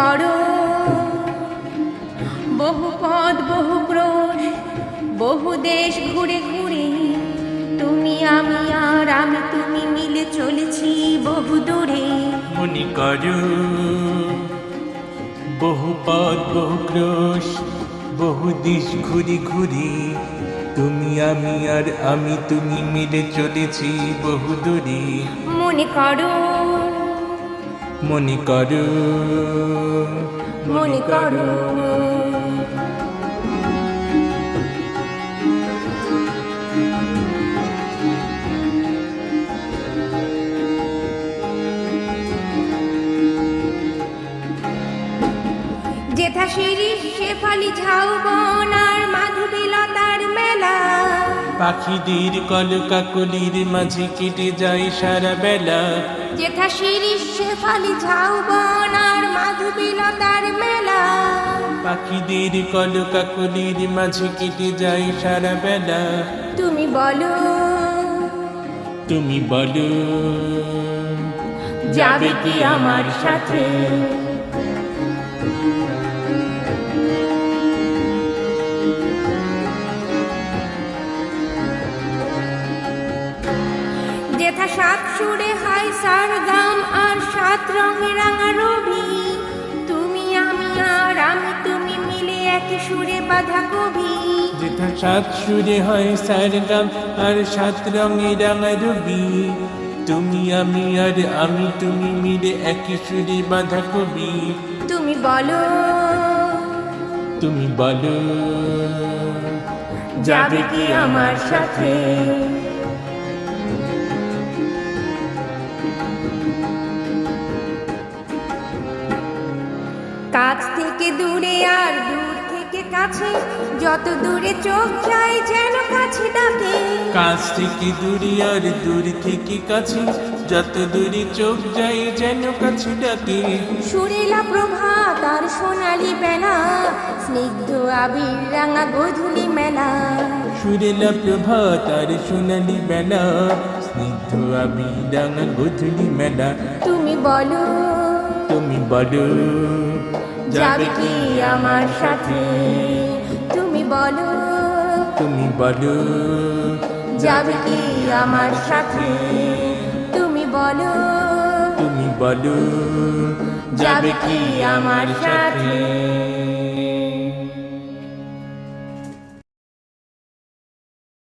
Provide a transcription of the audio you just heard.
করো। বহু পদ বহু ক্রোশ বহু দেশ ঘুরে ঘুরে। তুমি আমি আর আমি তুমি মিলে চলেছি বহু দূরে। মনে করো বহু পদ বহু ক্রোশ বহু দেশ ঘুরে ঘুরে। তুমি আমি আর আমি তুমি মিলে চলেছি বহু দূরে। মনে করো। মনে করো মনে করো যেথা শিরিষ শেফালি ঝাউবন আর মাধবীলতার মেলা। পাখিদের কলকাকলির মাঝে কেটে যায় সারা বেলা। যেথা শিরিষ শেফালি ঝাউবন আর মাধবীলতার মেলা। পাখিদের কলকাকলির মাঝে কেটে যায় সারা বেলা। তুমি বলো তুমি বলো যাবে কি আমার সাথে? যেথা সাত সুরে হয় সার গাম আর সাত রঙে রাঙা রবি মিলে সুরে বাঁধা কবি। যেথা সাত সুরে হয় সার গাম আর সাত রঙে রাঙা রবি। তুমি আমি আর আমি তুমি মিলে একই সুরে বাঁধা কবি। তুমি বলো তুমি বলো যাবে কি আমার সাথে? কাছ থেকে দূরে আর দূর থেকে কাছে যত দূরে চোখ যায় যেন কাছে ডাকে কাছ থেকে দূরে আর দূর থেকে কাছে যত দূরে চোখ যায় যেন কাছে ডাকে। সুরেলা প্রভাত আর সোনালি বেলা স্নিগ্ধ আবির রাঙা গধুলি মেলা। সুরেলা প্রভাত আর সোনালি বেলা স্নিগ্ধ আবি রাঙা গধুলি মেলা। তুমি বলো। তুমি বলো। যাবে কি আমার সাথে? তুমি বলো। তুমি বলো। যাবে কি আমার সাথে? তুমি বলো। তুমি বলো। যাবে কি আমার সাথে?